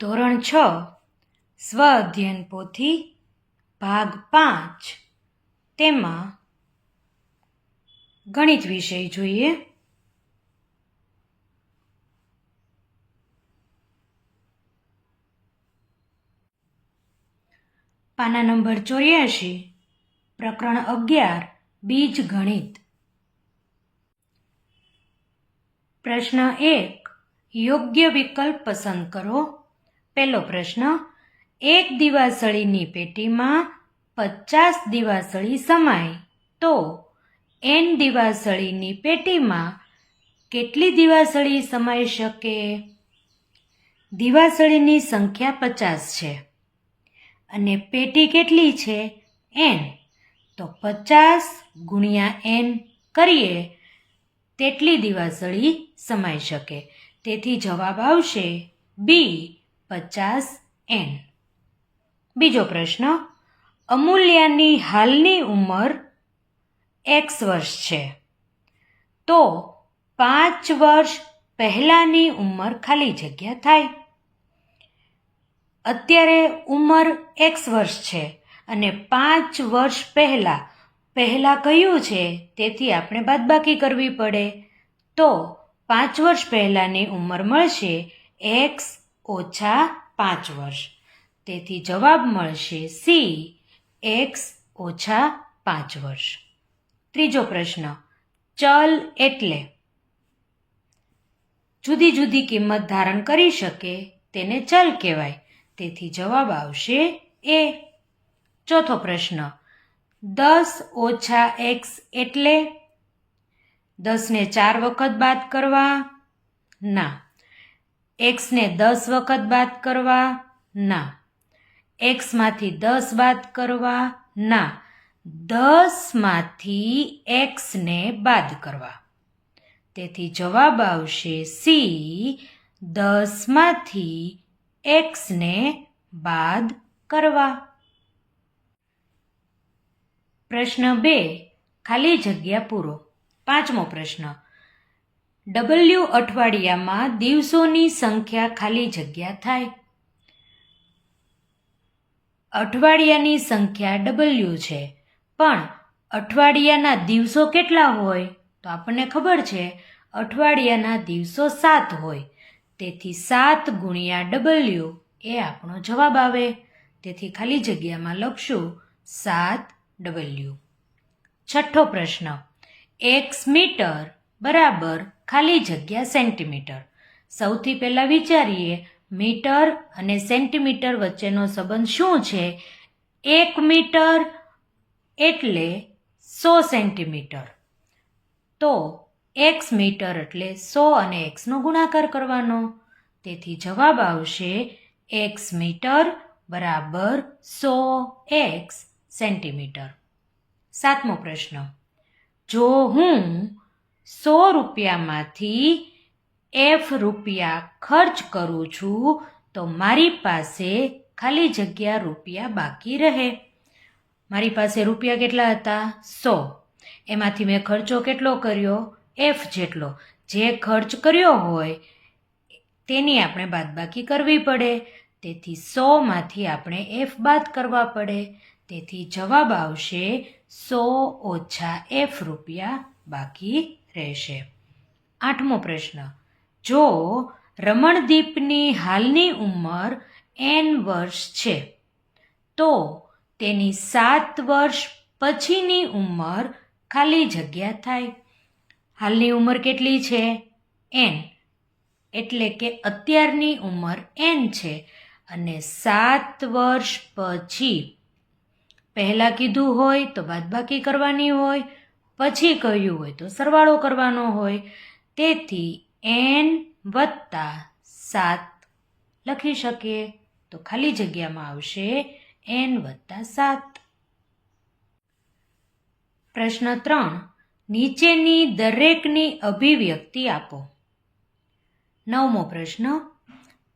ધોરણ છ સ્વ અધ્યયન પોથી ભાગ પાંચ. તેમાં ગણિત વિષય જોઈએ. પાના નંબર ચોર્યાસી પ્રકરણ અગિયાર, બીજ ગણિત. પ્રશ્ન એક, યોગ્ય વિકલ્પ પસંદ કરો. પહેલો પ્રશ્ન, એક દિવાસળીની પેટીમાં પચાસ દિવાસળી સમાય. તો, એન દિવાસળીની પેટીમાં કેટલી દિવાસળી સમાઈ શકે? દિવાસળીની સંખ્યા પચાસ છે. અને પેટી કેટલી છે? એન. તો પચાસ ગુણ્યા એન કરીએ, તેટલી દિવાસળી સમાઈ શકે. તેથી જવાબ આવશે બી. પચાસ એન. બીજો પ્રશ્ન, અમૂલ્યાની હાલની ઉંમર એક્સ વર્ષ છે. તો પાંચ વર્ષ પહેલાંની ઉંમર ખાલી જગ્યા થાય. અત્યારે ઉંમર એક્સ વર્ષ છે અને પાંચ વર્ષ પહેલાં પહેલાં કયું છે તેથી આપણે બાદબાકી કરવી પડે. તો પાંચ વર્ષ પહેલાંની ઉંમર મળશે એક્સ ઓછા પાંચ વર્ષ. તેથી જવાબ મળશે સી, એક્સ ઓછા પાંચ વર્ષ. ત્રીજો પ્રશ્ન, ચલ એટલે? જુદી જુદી કિંમત ધારણ કરી શકે, તેને ચલ કહેવાય. તેથી જવાબ આવશે એ. ચોથો પ્રશ્ન, દસ ઓછા એક્સ એટલે? દસને ચાર વખત બાદ કરવા? ના. એક્સને દસ વખત બાદ કરવા? ના. એક્સમાંથી દસ બાદ કરવા? ના. દસમાંથી એક્સને બાદ કરવા. તેથી જવાબ આવશે સી દસમાંથી એક્સને બાદ કરવા. પ્રશ્ન બે. ખાલી જગ્યા પૂરો. પાંચમો પ્રશ્ન. ડબલ્યુ અઠવાડિયામાં દિવસોની સંખ્યા ખાલી જગ્યા થાય. અઠવાડિયાની સંખ્યા ડબલ્યુ છે. પણ અઠવાડિયાના દિવસો કેટલા હોય? તો આપણને ખબર છે, અઠવાડિયાના દિવસો સાત હોય. તેથી સાત ગુણ્યા ડબલ્યુ એ આપણો જવાબ આવે. તેથી ખાલી જગ્યામાં લખશું સાત ડબલ્યુ છઠ્ઠો પ્રશ્ન. એક્સ મીટર બરાબર ખાલી જગ્યા સેન્ટીમીટર. સૌથી પહેલાં વિચારીએ, મીટર અને સેન્ટીમીટર વચ્ચેનો સંબંધ શું છે? એક મીટર એટલે સો સેન્ટીમીટર. તો એક્સ મીટર એટલે સો અને એક્સનો ગુણાકાર કરવાનો. તેથી જવાબ આવશે, એક્સ મીટર બરાબર સો એક્સ સેન્ટીમીટર. સાતમો પ્રશ્ન. જો હું સો રૂપિયામાંથી એફ રૂપિયા ખર્ચ કરું છું, તો મારી પાસે ખાલી જગ્યા રૂપિયા બાકી રહે. મારી પાસે રૂપિયા કેટલા હતા? સો. એમાંથી મેં ખર્ચો કેટલો કર્યો? એફ જેટલો. જે ખર્ચ કર્યો હોય, તેની આપણે બાદબાકી કરવી પડે. તેથી સોમાંથી આપણે એફ બાદ કરવા પડે. તેથી જવાબ આવશે સો ઓછા એફ રૂપિયા બાકી રહેશે. આઠમો પ્રશ્ન. જો રમણદીપની હાલની ઉંમર એન વર્ષ છે, તો તેની સાત વર્ષ પછીની ઉંમર ખાલી જગ્યા થાય. હાલની ઉંમર કેટલી છે? એન એટલે કે અત્યારની ઉંમર એન છે અને સાત વર્ષ પછી. પહેલાં કીધું હોય તો બાદબાકી કરવાની હોય પછી કહ્યું હોય તો સરવાળો કરવાનો હોય. તેથી એન વત્તા સાત લખી શકીએ. તો ખાલી જગ્યામાં આવશે એન વત્તા સાત. પ્રશ્ન ત્રણ, નીચેની દરેકની અભિવ્યક્તિ આપો. નવમો પ્રશ્ન,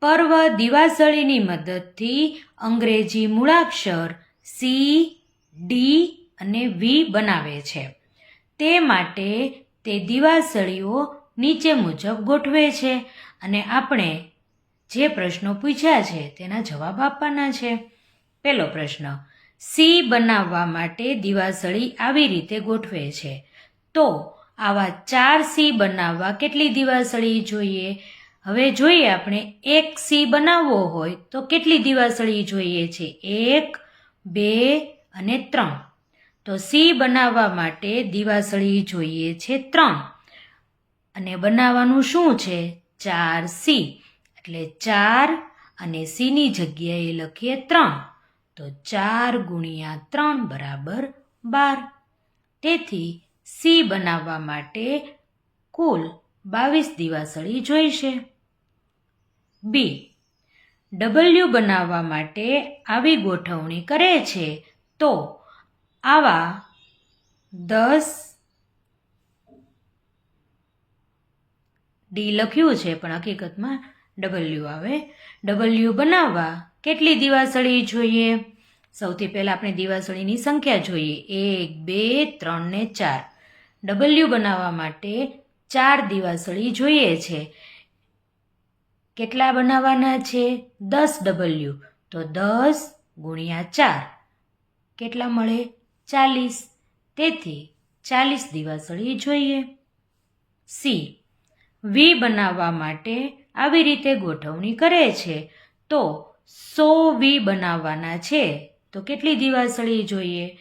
પર્વ દિવાસળીની મદદથી અંગ્રેજી મૂળાક્ષર સી ડી અને વી બનાવે છે. તે માટે તે દિવાસળીઓ નીચે મુજબ ગોઠવે છે અને આપણે જે પ્રશ્નો પૂછ્યા છે તેના જવાબ આપવાના છે. પહેલો પ્રશ્ન, સી બનાવવા માટે દિવાસળી આવી રીતે ગોઠવે છે? તો આવા ચાર સી બનાવવા કેટલી દિવાસળી જોઈએ? હવે જોઈએ આપણે એક સી બનાવવો હોય તો કેટલી દિવાસળી જોઈએ છે? એક, બે અને ત્રણ. તો સી બનાવવા માટે દિવાસળી જોઈએ છે ત્રણ. અને બનાવવાનું શું છે? ચાર સી. એટલે ચાર અને સીની જગ્યાએ લખીએ ત્રણ. તો ચાર ગુણ્યા ત્રણ બરાબર બાર. તેથી સી બનાવવા માટે કુલ બાવીસ દિવાસળી જોઈશે. બી. ડબલ્યુ બનાવવા માટે આવી ગોઠવણી કરે છે તો આવા દસ ડી લખ્યું છે, પણ હકીકતમાં ડબલ્યુ આવે. ડબલ્યુ બનાવવા કેટલી દિવાસળી જોઈએ? સૌથી પહેલાં આપણે દિવાસળીની સંખ્યા જોઈએ. એક, બે, ત્રણ ને ચાર. ડબલ્યુ બનાવવા માટે ચાર દિવાસળી જોઈએ છે. કેટલા બનાવવાના છે? દસ ડબલ્યુ તો દસ ગુણ્યા ચાર. કેટલા મળે? ચાલીસ, તેથી ચાલીસ દિવાસળી જોઈએ. સી, વી બનાવવા માટે આવી રીતે ગોઠવણી કરે છે. તો સો વી બનાવવાના છે. તો કેટલી દિવાસળી જોઈએ?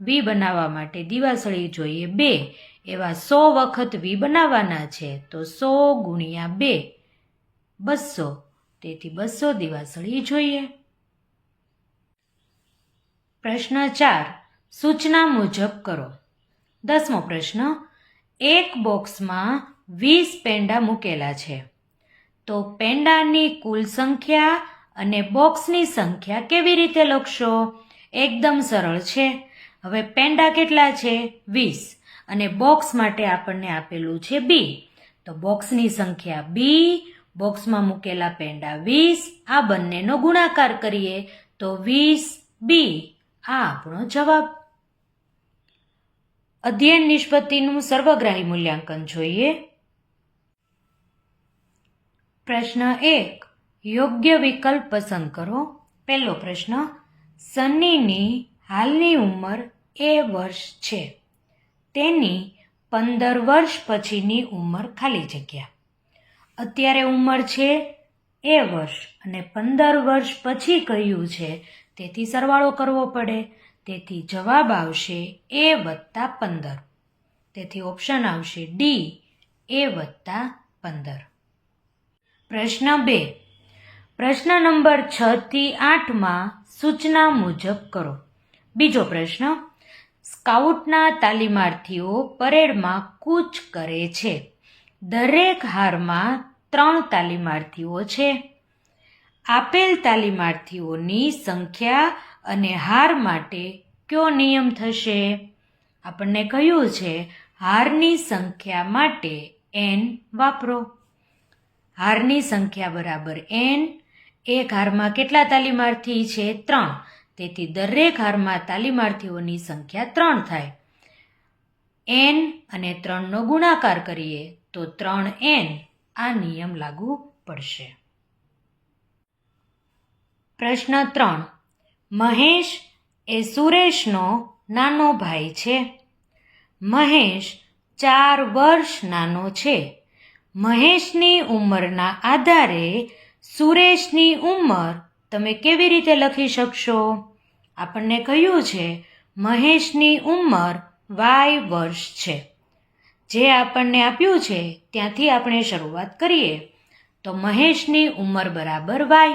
વી બનાવવા માટે દિવાસળી જોઈએ બે. એવા સો વખત વી બનાવવાના છે. તો સો ગુણ્યા બે. બસો. તેથી બસો દિવાસળી જોઈએ. પ્રશ્ન ચાર. સૂચના મુજબ કરો. દસમો પ્રશ્ન, એક બોક્સમાં વીસ પેંડા મૂકેલા છે. તો પેંડાની કુલ સંખ્યા અને બોક્સની સંખ્યા કેવી રીતે લખશો? એકદમ સરળ છે. હવે પેંડા કેટલા છે? વીસ. અને બોક્સ માટે આપણને આપેલું છે બી. તો બોક્સની સંખ્યા બી, બોક્સમાં મૂકેલા પેંડા વીસ. આ બંનેનો ગુણાકાર કરીએ તો વીસ બી. આ આપણો જવાબ અધ્યયન નિષ્પત્તિનું સર્વગ્રાહી મૂલ્યાંકન જોઈએ. પ્રશ્ન એક, યોગ્ય વિકલ્પ પસંદ કરો. પહેલો પ્રશ્ન સન્નીની હાલની ઉંમર એ વર્ષ છે. તેની પંદર વર્ષ પછીની ઉંમર ખાલી જગ્યા. અત્યારે ઉંમર છે એ વર્ષ અને પંદર વર્ષ પછી કહ્યું છે, તેથી સરવાળો કરવો પડે. તેથી જવાબ આવશે એ વત્તા પંદર. તેથી ઓપ્શન આવશે ડી એ વત્તા પંદર. પ્રશ્ન બે. પ્રશ્ન નંબર છ થી આઠમાં સૂચના મુજબ કરો. બીજો પ્રશ્ન, સ્કાઉટના તાલીમાર્થીઓ પરેડમાં કૂચ કરે છે. દરેક હારમાં ત્રણ તાલીમાર્થીઓ છે. આપેલ તાલીમાર્થીઓની સંખ્યા અને હાર માટે કયો નિયમ થશે? આપણને કહ્યું છે, હારની સંખ્યા માટે એન વાપરો. હારની સંખ્યા બરાબર એન એક હારમાં કેટલા તાલીમાર્થી છે? ત્રણ. તેથી દરેક હારમાં તાલીમાર્થીઓની સંખ્યા ત્રણ થાય. એન અને ત્રણનો ગુણાકાર કરીએ, તો ત્રણ એન આ નિયમ લાગુ પડશે. પ્રશ્ન ત્રણ. મહેશ એ સુરેશનો નાનો ભાઈ છે. મહેશ ચાર વર્ષ નાનો છે. મહેશની ઉંમરના આધારે સુરેશની ઉંમર તમે કેવી રીતે લખી શકશો? આપણને કહ્યું છે, મહેશની ઉંમર વાય વર્ષ છે. જે આપણને આપ્યું છે, ત્યાંથી આપણે શરૂઆત કરીએ. તો મહેશની ઉંમર બરાબર વાય.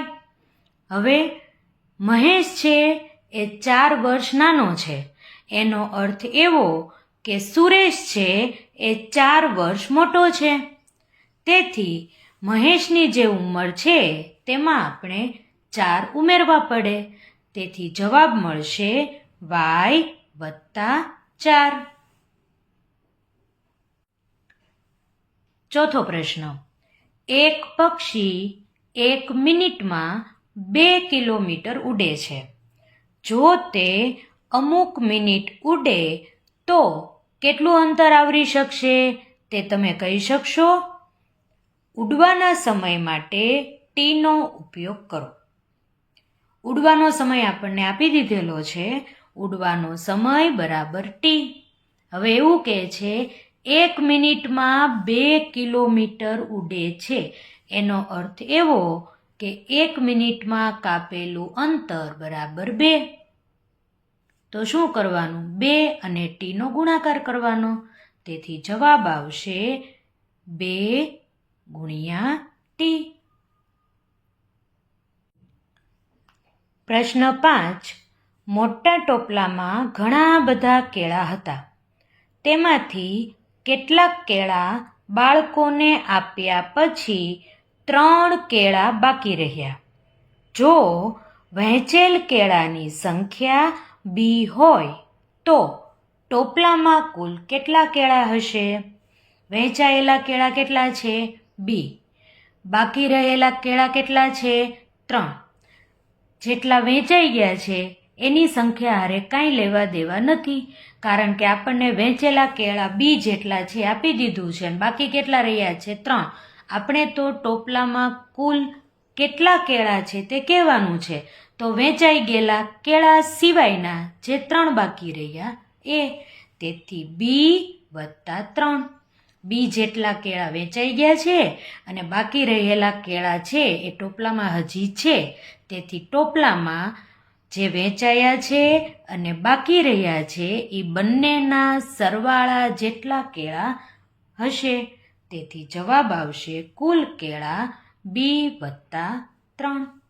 હવે મહેશ છે એ ચાર વર્ષ નાનો છે. એનો અર્થ એવો કે સુરેશ છે એ ચાર વર્ષ મોટો છે. તેથી મહેશની જે ઉંમર છે તેમાં આપણે ચાર ઉમેરવા પડે. તેથી જવાબ મળશે વાય વત્તા ચાર. ચોથો પ્રશ્ન. એક પક્ષી એક મિનિટમાં બે કિલોમીટર ઉડે છે. જો તે અમુક મિનિટ ઉડે, તો કેટલું અંતર આવરી શકશે તે તમે કહી શકશો? ઉડવાના સમય માટે ટીનો ઉપયોગ કરો. ઉડવાનો સમય આપણને આપી દીધેલો છે. ઉડવાનો સમય બરાબર ટી હવે એવું કહે છે, એક મિનિટમાં બે કિલોમીટર ઉડે છે. એનો અર્થ એવો કે એક મિનિટમાં કાપેલું અંતર બરાબર બે. તો શું કરવાનું? બે અને ટીનો ગુણાકાર કરવાનો. તેથી જવાબ આવશે બે ગુણ્યા ટી. પ્રશ્ન પાંચ. મોટા ટોપલામાં ઘણા બધા કેળા હતા. તેમાંથી કેટલાક કેળા બાળકોને આપ્યા પછી ત્રણ કેળા બાકી રહ્યા. જો વહેંચેલ કેળાની સંખ્યા બી હોય, તો ટોપલામાં કુલ કેટલા કેળા હશે? વહેંચાયેલા કેળા કેટલા છે? બી. બાકી રહેલા કેળા કેટલા છે? ત્રણ. જેટલા વેચાઈ ગયા છે, એની સંખ્યા હારે કાંઈ લેવા દેવા નથી, કારણ કે આપણને વેચેલા કેળા બી જેટલા છે આપી દીધું છે અને બાકી કેટલા રહ્યા છે? ત્રણ. આપણે તો ટોપલામાં કુલ કેટલા કેળા છે તે કહેવાનું છે. તો વેચાઈ ગયેલા કેળા સિવાયના જે ત્રણ બાકી રહ્યા એ તેથી બી વત્તા ત્રણ. બી જેટલા કેળા વેચાઈ ગયા છે અને બાકી રહેલા કેળા છે એ ટોપલામાં હજી છે. તેથી ટોપલામાં જે વેચાયા છે અને બાકી રહ્યા છે એ બંનેના સરવાળા જેટલા કેળા હશે. તેથી જવાબ આવશે કુલ કેળા બી વત્તા ત્રણ.